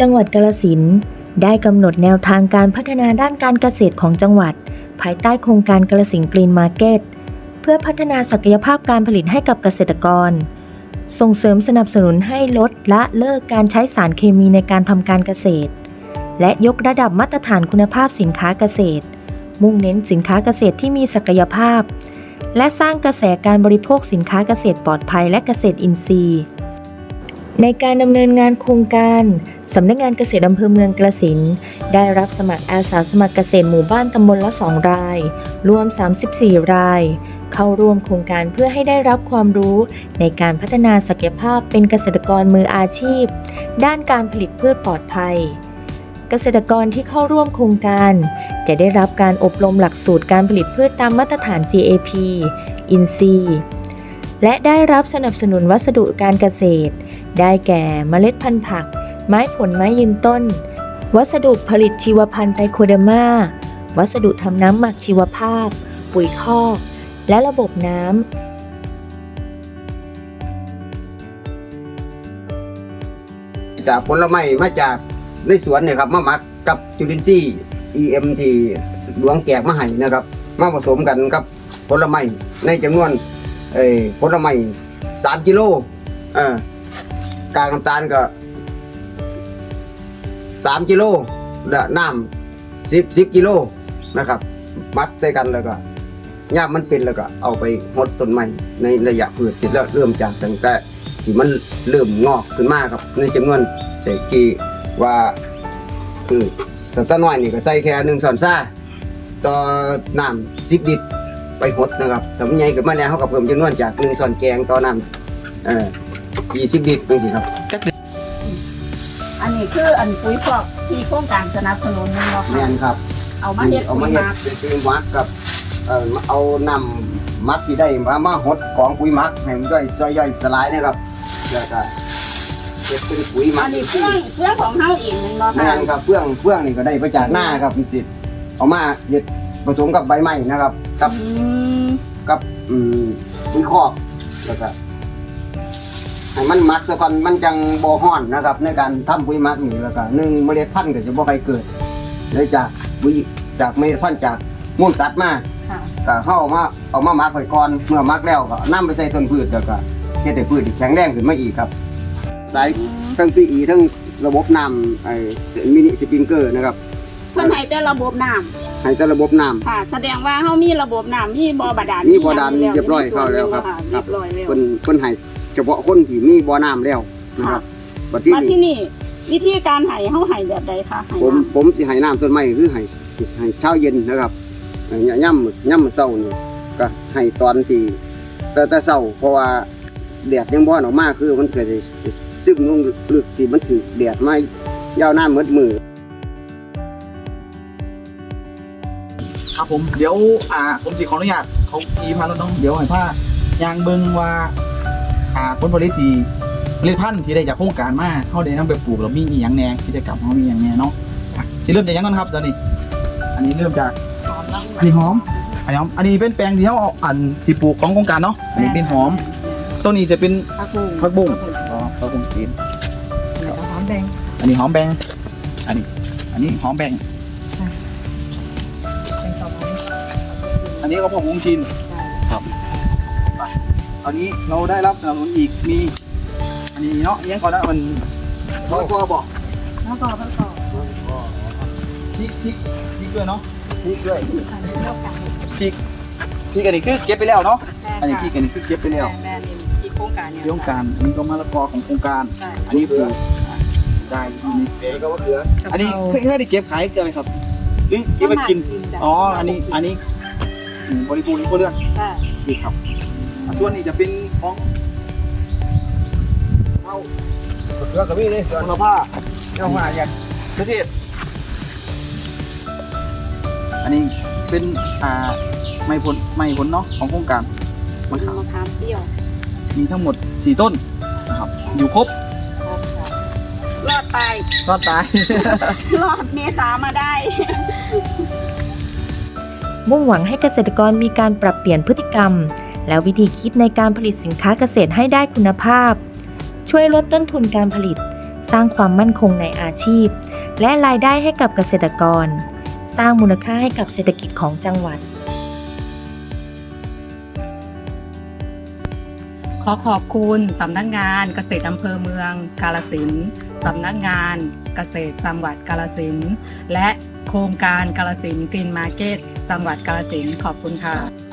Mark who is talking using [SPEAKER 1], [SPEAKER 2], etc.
[SPEAKER 1] จังหวัดกาฬสินได้กำหนดแนวทางการพัฒนาด้านการเกษตรของจังหวัด ภายใต้โครงการกาฬสินกรีนมาร์เก็ตเพื่อพัฒนาศักยภาพการผลิตให้กับเกษตรกร ส่งเสริมสนับสนุนให้ลดละเลิกการใช้สารเคมีในการทำการเกษตร และยกระดับมาตรฐานคุณภาพสินค้าเกษตร มุ่งเน้นสินค้าเกษตรที่มีศักยภาพ และสร้างกระแสการบริโภคสินค้าเกษตรปลอดภัยและเกษตรอินทรีย์ ในการดำเนินงานโครงการสำนักงานเกษตรอำเภอเมืองกระสินได้รับสมัครอาสาสมัครเกษตรหมู่บ้านตำบลละ 2 ราย รวม 34 ราย เข้าร่วมโครงการเพื่อให้ได้รับความรู้ในการพัฒนาศักยภาพเป็นเกษตรกรมืออาชีพ ด้านการผลิตพืชปลอดภัย เกษตรกรที่เข้าร่วมโครงการ จะได้รับการอบรมหลักสูตรการผลิตพืชตามมาตรฐาน GAP อินซีและได้รับสนับสนุนวัสดุการเกษตร ได้แก่เมล็ดพันธุ์ผัก ไม้ผลไม้ยืนต้น วัสดุผลิตชีวพันธุ์ไตโคเดมาวัสดุทำน้ำหมักชีวภาพ ปุ๋ยคอก และระบบน้ำ
[SPEAKER 2] จากผลไม้มาจากในสวนเนี่ยครับมาหมักกับจุลินทรีย์ EMT หลวงแจกมาให้นะครับ มาผสมกันกับผลไม้ในจำนวนเอ่อผลไม้สามกิโลอ่อ กากน้ำตาลก็สามกิโลน้ำสิบสิบกิโลนะครับ มัดใส่กันแล้วก็ย่ามมันเป็นแล้วก็เอาไปหดต้นไม้ในระยะพืชที่เริ่มจากตั้งแต่ที่มันเริ่มงอกขึ้นมาครับ ในจำนวนใส่ที่ว่าคือแต่ต้นน้อยนี่ก็ใส่แค่หนึ่งส่วนซ่าต่อน้ำสิบลิตรไปหดนะครับแต่มันใหญ่ขึ้นมาเนี่เขาก็เพิ่มจำนวนจากหนึ่งส่วนแกงต่อน้ำเออ ยี่สิบลิตรเป็นสิครับ
[SPEAKER 3] อันนี้คืออันปุ๋ยพอกที่โครงการสนับสนุนนี่เนาะ
[SPEAKER 2] แม่
[SPEAKER 3] ค่ะ
[SPEAKER 2] นครับ
[SPEAKER 3] เอามาเฮ็ด
[SPEAKER 2] เอา
[SPEAKER 3] ปุ๋
[SPEAKER 2] มายเฮ็ด
[SPEAKER 3] หมัก
[SPEAKER 2] เป็นปุ๋ยหมักกับเอ่อเอานำมักที่ได้มามาหดของปุ๋ยหมักให้มันย่อยย่อยย่อยสลายนะครับแล้วก็เก็บเป็นปุ๋ยหมั
[SPEAKER 3] อั
[SPEAKER 2] ก
[SPEAKER 3] นนี้เครื่องเครื่องของเฮาเองแม่นบ่
[SPEAKER 2] แม่
[SPEAKER 3] ค่ะ
[SPEAKER 2] นครับเฟื่องเฟื่องนี่ก็ได้มาจากหน้าครับมันติดเอามาเฮ็ดผสมกับใบไม้นะครับกับ
[SPEAKER 3] อืม
[SPEAKER 2] กับอืมปุ๋ยคอกแล้วก็ ให้มันหมักซะก่อนมันจังบ่ฮ้อนนะครับ ในการทำปุ๋ยหมักนี่แล้วก็หนึ่งเมล็ดพันธุ์ก็จะบ่ใครเกิดเลยจากปุ๋ยจากเมล็ดพันธุ์จากมูลสัตว์มา
[SPEAKER 3] ค่ะ
[SPEAKER 2] ก็เข้าเอามาเอามาหมักไว้ก่อนเมื่อหมักแล้วก็นำไปใส่ต้นพืชแล้วก็เฮ็ดให้พืชแข็งแรงขึ้นมาอีกครับสายทั้งปีอีทั้งระบบน้ำไอ้มินิสปริงเกอร์นะครับ
[SPEAKER 3] เพิ่นให้แต่ระบบน้ำ
[SPEAKER 2] ให้แต่ระบบน้ำ
[SPEAKER 3] ค่ะ แสดงว่าเฮามีระบบน้ำมีบ่อบาดาล
[SPEAKER 2] มีบ่อบาดาล
[SPEAKER 3] มีหง
[SPEAKER 2] เรียบร้อยเข้าแล้วครับ
[SPEAKER 3] เรียบร้อยแล้ว
[SPEAKER 2] เพิ่นเพิ่นให้ เฉพาะคนที่มีบ่อน้ำแล้วนะครับบัดที่
[SPEAKER 3] มา
[SPEAKER 2] นี่
[SPEAKER 3] ที่นี่วิธีการให้เฮาให้แบบใดคะให้
[SPEAKER 2] ผม
[SPEAKER 3] น้ำ
[SPEAKER 2] ผมสิให้น้ำต้นไม้คือให้ให้เช้าเย็นนะครับเอ่อย่ำย่ำเช้านี่ก็ให้ตอนที่แต่แต่เช้าเพราะว่าแดดยังบ่อนออกมาคือมันเกิดซึมลงลึกที่มันถือแดดมายาวนานหมดมือ
[SPEAKER 4] ครับผมเดี๋ยวอ่าผมสิขออนุญาตเขาอีพันแล้วน้องเดี๋ยวให้ผ้ายางเบิงว่า อ่าผลผลิตที่ผลิตภัณฑ์ที่ได้จากโครงการมาเขาได้นำไปปลูกแล้วมีอีหยังแหน่กิจกรรมเขามีอหย่างแหน่เนาะอะสิเริ่มจากหยังก่อนครับตอนนี้ อันนี้เริ่มจากอันนี้หอมอันนี้หอมอันนี้เป็นแปลงที่เขาเอาอันที่ปลูกของโครงการเนาะอันนี้เป็นหอมตัวนี้จะเป็น
[SPEAKER 3] ผักบุ้ง
[SPEAKER 4] ผักบุ้งอ๋อผักบุ้งจีน
[SPEAKER 3] หอมแดง
[SPEAKER 4] อันนี้หอมแบงอันนี้ อันนี้หอมแบง
[SPEAKER 3] เป็นต่อไป
[SPEAKER 4] อันนี้ก็ผักบุ้งจีนครับไป อันนี้เราได้รับสนับสนุนอีกมีอันนี้เนาะเลี้ยงก่อนนะมัน
[SPEAKER 2] พอพอบอก
[SPEAKER 3] แล้วก็แล้วก็
[SPEAKER 4] พริกพริกพริกด้วยเนาะ
[SPEAKER 2] พริกด้วย
[SPEAKER 3] อันนี้เท่ากัน
[SPEAKER 4] พริกพริกอันนี้คือเก็บไปแล้วเนาะอันนี้พริกอันนี้คือเก็บไปแล้ว
[SPEAKER 3] แม่นี่ที่โครงการเนี่ย
[SPEAKER 4] โครงการอันนี้ก็มะละกอของโครงการ
[SPEAKER 3] ใช่
[SPEAKER 4] อันนี้คืออะได้อยู่ใน
[SPEAKER 2] เดี๋ยวก็ว่าเกลือ
[SPEAKER 4] อันนี้เคยเคยได้เก็บขายเกลือไหมครับหรือเก็บไปกินอ๋ออันนี้อันนี้อืมบริบูรณ์ในครัวเรือน
[SPEAKER 3] ใช่
[SPEAKER 4] นี่ครับอะ ส่วนนี้จะเป็นของ
[SPEAKER 2] เอาเกลือก็มีเลยส่วน
[SPEAKER 4] คุณภาพเอามาอย่างประเทศ อันนี้เป็นอ่าไม้ผลไม้ผลเนาะของโครงการมะขาม
[SPEAKER 3] มะขามเปรี้ยว
[SPEAKER 4] มีทั้งหมด4ต้นนะครับ อยู่ครบ
[SPEAKER 3] รอดตาย
[SPEAKER 4] รอดตาย
[SPEAKER 3] รอดเมษามาได้
[SPEAKER 1] มุ่งหวังให้เกษตรกรมีการปรับเปลี่ยนพฤติกรรม และวิธีคิดในการผลิตสินค้าเกษตรให้ได้คุณภาพ ช่วยลดต้นทุนการผลิต สร้างความมั่นคงในอาชีพ และรายได้ให้กับเกษตรกร สร้างมูลค่าให้กับเศรษฐกิจของจังหวัด
[SPEAKER 5] ขอขอบคุณสำนักงานเกษตรอำเภอเมือง กาลสินสำนักงานเกษตรจังหวัดกาลสินและโครงการกาลสินกรีนมาร์เก็ตจังหวัดกาลสินขอบคุณค่ะ